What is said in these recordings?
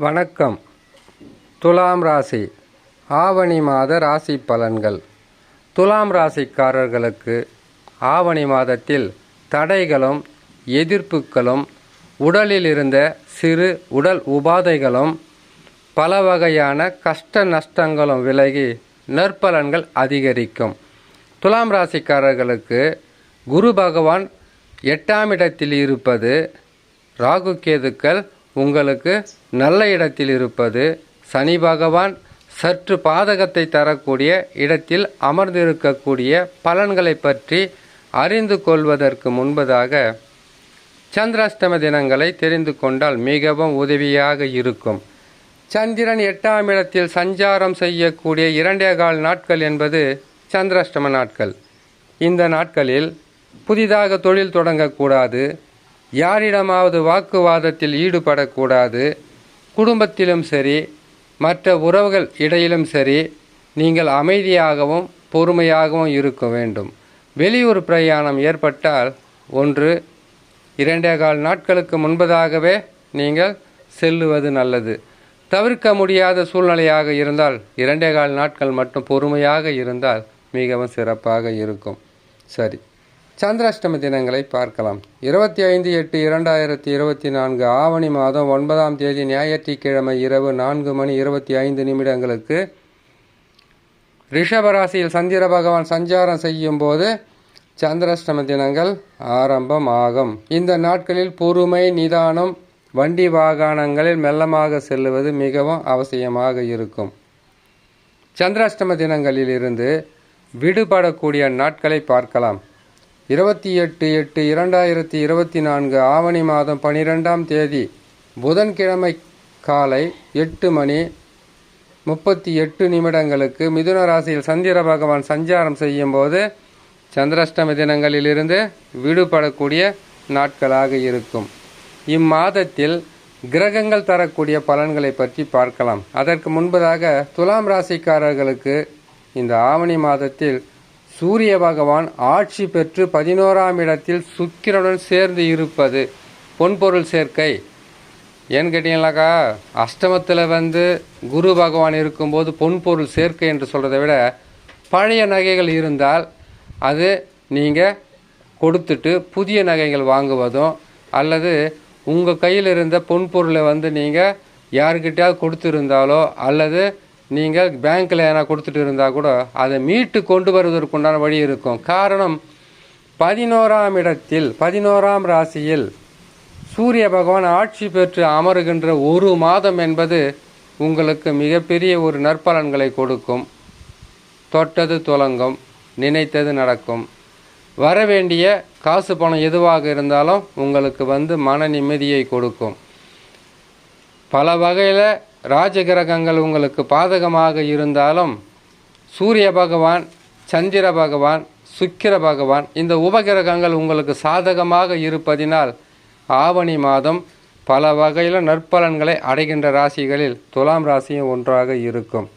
வணக்கம். துலாம் ராசி. ஆவணி மாத ராசி பலன்கள். துலாம் ராசிக்காரர்களுக்கு ஆவணி மாதத்தில் தடைகளும் எதிர்ப்புகளும் உடலில் இருந்த சிறு உடல் உபாதைகளும் பல வகையான கஷ்ட நஷ்டங்களும் விலகி நற்பலன்கள் அதிகரிக்கும். துலாம் ராசிக்காரர்களுக்கு குரு பகவான் எட்டாம் இடத்தில் இருப்பது ராகு கேதுக்கள் உங்களுக்கு நல்ல இடத்தில் இருப்பது சனி பகவான் சற்று பாதகத்தை தரக்கூடிய இடத்தில் அமர்ந்திருக்கக்கூடிய பலன்களை பற்றி அறிந்து கொள்வதற்கு முன்பதாக சந்திராஷ்டம தினங்களை தெரிந்து கொண்டால் மிகவும் உதவியாக இருக்கும். சந்திரன் எட்டாம் இடத்தில் சஞ்சாரம் செய்யக்கூடிய இரண்டே கால் நாட்கள் என்பது சந்திராஷ்டம நாட்கள். இந்த நாட்களில் புதிதாக தொழில் தொடங்கக்கூடாது. யாரிடமாவது வாக்குவாதத்தில் ஈடுபடக்கூடாது. குடும்பத்திலும் சரி மற்ற உறவுகள் இடையிலும் சரி நீங்கள் அமைதியாகவும் பொறுமையாகவும் இருக்க வேண்டும். வெளியூர் பிரயாணம் ஏற்பட்டால் ஒன்று இரண்டே கால் நாட்களுக்கு முன்பதாகவே நீங்கள் செல்லுவது நல்லது. தவிர்க்க முடியாத சூழ்நிலையாக இருந்தால் இரண்டே கால் நாட்கள் மட்டும் பொறுமையாக இருந்தால் மிகவும் சிறப்பாக இருக்கும். சரி. சந்திராஷ்டம தினங்களை பார்க்கலாம். இருபத்தி ஐந்து எட்டு இரண்டாயிரத்தி இருபத்தி நான்கு ஆவணி மாதம் ஒன்பதாம் தேதி ஞாயிற்றுக்கிழமை இரவு நான்கு மணி இருபத்தி ஐந்து நிமிடங்களுக்கு ரிஷபராசியில் சந்திர பகவான் சஞ்சாரம் செய்யும் போது சந்திராஷ்டம தினங்கள் ஆரம்பம் ஆகும் இந்த நாட்களில் பொறுமை நிதானம் வண்டி வாகனங்களில் மெல்லமாக செல்லுவது மிகவும் அவசியமாக இருக்கும். சந்திராஷ்டம தினங்களில் இருந்து விடுபடக்கூடிய நாட்களை பார்க்கலாம். இருபத்தி எட்டு எட்டு இரண்டாயிரத்தி இருபத்தி நான்கு ஆவணி மாதம் பனிரெண்டாம் தேதி புதன்கிழமை காலை எட்டு மணி முப்பத்தி எட்டு நிமிடங்களுக்கு மிதுன ராசியில் சந்திர பகவான் சஞ்சாரம் செய்யும் போது சந்திராஷ்டம தினங்களிலிருந்து விடுபடக்கூடிய நாட்களாக இருக்கும். இம்மாதத்தில் கிரகங்கள் தரக்கூடிய பலன்களை பற்றி பார்க்கலாம். அதற்கு முன்பதாக துலாம் ராசிக்காரர்களுக்கு இந்த ஆவணி மாதத்தில் சூரிய பகவான் ஆட்சி பெற்று பதினோராம் இடத்தில் சுக்கிரனுடன் சேர்ந்து இருப்பது. பொன்பொருள் சேர்க்கை. ஏன்னு கேட்டிங்களாக்கா? அஷ்டமத்தில் வந்து குரு பகவான் இருக்கும்போது பொன்பொருள் சேர்க்கை என்று சொல்கிறத விட பழைய நகைகள் இருந்தால் அது நீங்கள் கொடுத்துட்டு புதிய நகைகள் வாங்குவதும் அல்லது உங்கள் கையில் இருந்த பொன்பொருளை வந்து நீங்கள் யாருக்கிட்டையாவது கொடுத்துருந்தாலோ அல்லது நீங்கள் பேங்க்கில் எதனா கொடுத்துட்டு இருந்தால் கூட அதை மீட்டு கொண்டு வருவதற்குண்டான வழி இருக்கும். காரணம் பதினோராம் இடத்தில் பதினோராம் ராசியில் சூரிய பகவான் ஆட்சி பெற்று அமருகின்ற ஒரு மாதம் என்பது உங்களுக்கு மிகப்பெரிய ஒரு நற்பலன்களை கொடுக்கும். தொட்டது துலங்கும் நினைத்தது நடக்கும். வரவேண்டிய காசு பணம் எதுவாக இருந்தாலும் உங்களுக்கு வந்து மன நிம்மதியை கொடுக்கும். பல வகையில் ராஜகிரகங்கள் உங்களுக்கு பாதகமாக இருந்தாலும் சூரிய பகவான் சந்திர பகவான் சுக்கிர பகவான் இந்த உபகிரகங்கள் உங்களுக்கு சாதகமாக இருப்பதினால் ஆவணி மாதம் பல வகையில் நற்பலன்களை அடைகின்ற ராசிகளில் துலாம் ராசியும் ஒன்றாக இருக்கும்.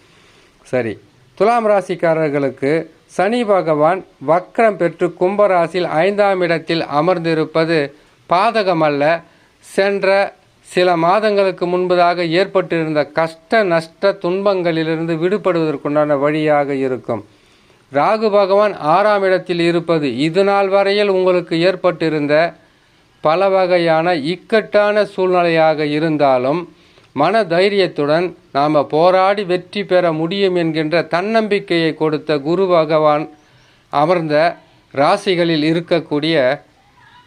சரி துலாம் ராசிக்காரர்களுக்கு சனி பகவான் வக்ரம் பெற்று கும்பராசியில் ஐந்தாம் இடத்தில் அமர்ந்திருப்பது பாதகமல்ல. சென்ற சில மாதங்களுக்கு முன்பதாக ஏற்பட்டிருந்த கஷ்ட நஷ்ட துன்பங்களிலிருந்து விடுபடுவதற்குண்டான வழியாக இருக்கும். ராகு பகவான் ஆறாம் இடத்தில் இருப்பது இது நாள் வரையில் உங்களுக்கு ஏற்பட்டிருந்த பல வகையான இக்கட்டான சூழ்நிலையாக இருந்தாலும் மன தைரியத்துடன் நாம் போராடி வெற்றி பெற முடியும் என்கின்ற தன்னம்பிக்கையை கொடுத்த குரு பகவான் அமர்ந்த ராசிகளில் இருக்கக்கூடிய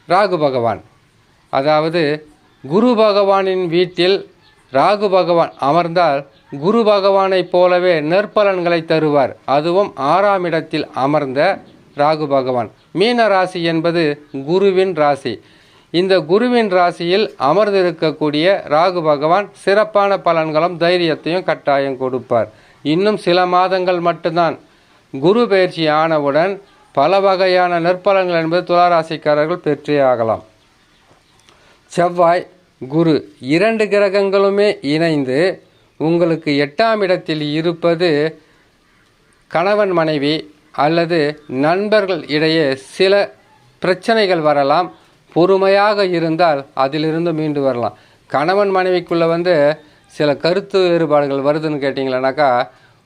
ராகு பகவான். அதாவது குரு பகவானின் வீட்டில் ராகு பகவான் அமர்ந்தால் குரு பகவானைப் போலவே நற்பலன்களை தருவார். அதுவும் ஆறாம் இடத்தில் அமர்ந்த ராகு பகவான். மீன ராசி என்பது குருவின் ராசி. இந்த குருவின் ராசியில் அமர்ந்திருக்கக்கூடிய ராகு பகவான் சிறப்பான பலன்களும் தைரியத்தையும் கட்டாயம் கொடுப்பார். இன்னும் சில மாதங்கள் மட்டும்தான். குரு பயிற்சி ஆனவுடன் பல வகையான நற்பலன்கள் என்பது துளாராசிக்காரர்கள் பெற்றே ஆகலாம். செவ்வாய் குரு இரண்டு கிரகங்களுமே இணைந்து உங்களுக்கு எட்டாம் இடத்தில் இருப்பது கணவன் மனைவி அல்லது நண்பர்கள் இடையே சில பிரச்சனைகள் வரலாம். பொறுமையாக இருந்தால் அதிலிருந்து மீண்டு வரலாம். கணவன் மனைவிக்குள்ளே வந்து சில கருத்து வேறுபாடுகள் வருதுன்னு கேட்டிங்களனாக்கா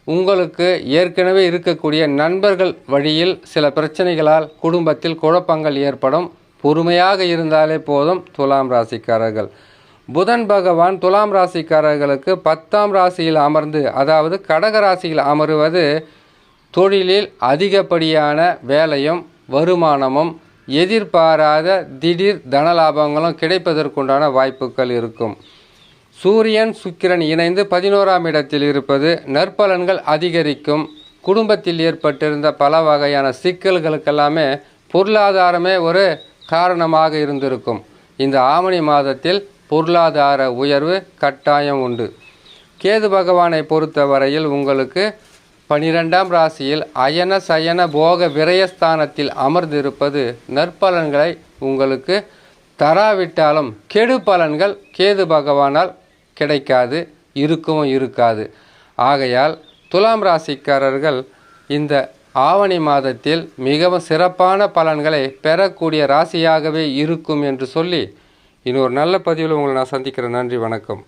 உங்களுக்கு ஏற்கனவே இருக்கக்கூடிய நண்பர்கள் வழியில் சில பிரச்சனைகளால் குடும்பத்தில் குழப்பங்கள் ஏற்படும். பொறுமையாக இருந்தாலே போதும் துலாம் ராசிக்காரர்கள். புதன் பகவான் துலாம் ராசிக்காரர்களுக்கு பத்தாம் ராசியில் அமர்ந்து அதாவது கடக ராசியில் அமருவது தொழிலில் அதிகப்படியான வேலையும் வருமானமும் எதிர்பாராத திடீர் தனலாபங்களும் கிடைப்பதற்குண்டான வாய்ப்புகள் இருக்கும். சூரியன் சுக்கிரன் இணைந்து பதினோராம் இடத்தில் இருப்பது நற்பலன்கள் அதிகரிக்கும். குடும்பத்தில் ஏற்பட்டிருந்த பல வகையான சிக்கல்களுக்கெல்லாமே பொருளாதாரமே ஒரு காரணமாக இருந்திருக்கும். இந்த ஆவணி மாதத்தில் பொருளாதார உயர்வு கட்டாயம் உண்டு. கேது பகவானை பொறுத்தவரையில் உங்களுக்கு பனிரெண்டாம் ராசியில் அயன சயன போக விரயஸ்தானத்தில் அமர்ந்திருப்பது நற்பலன்களை உங்களுக்கு தராவிட்டாலும் கெடு பலன்கள் கேது பகவானால் கிடைக்காது இருக்கவும் இருக்காது. ஆகையால் துலாம் ராசிக்காரர்கள் இந்த ஆவணி மாதத்தில் மிகவும் சிறப்பான பலன்களை பெறக்கூடிய ராசியாகவே இருக்கும் என்று சொல்லி இன்னொரு நல்ல பதிவில் உங்களை நான் சந்திக்கிறேன். நன்றி வணக்கம்.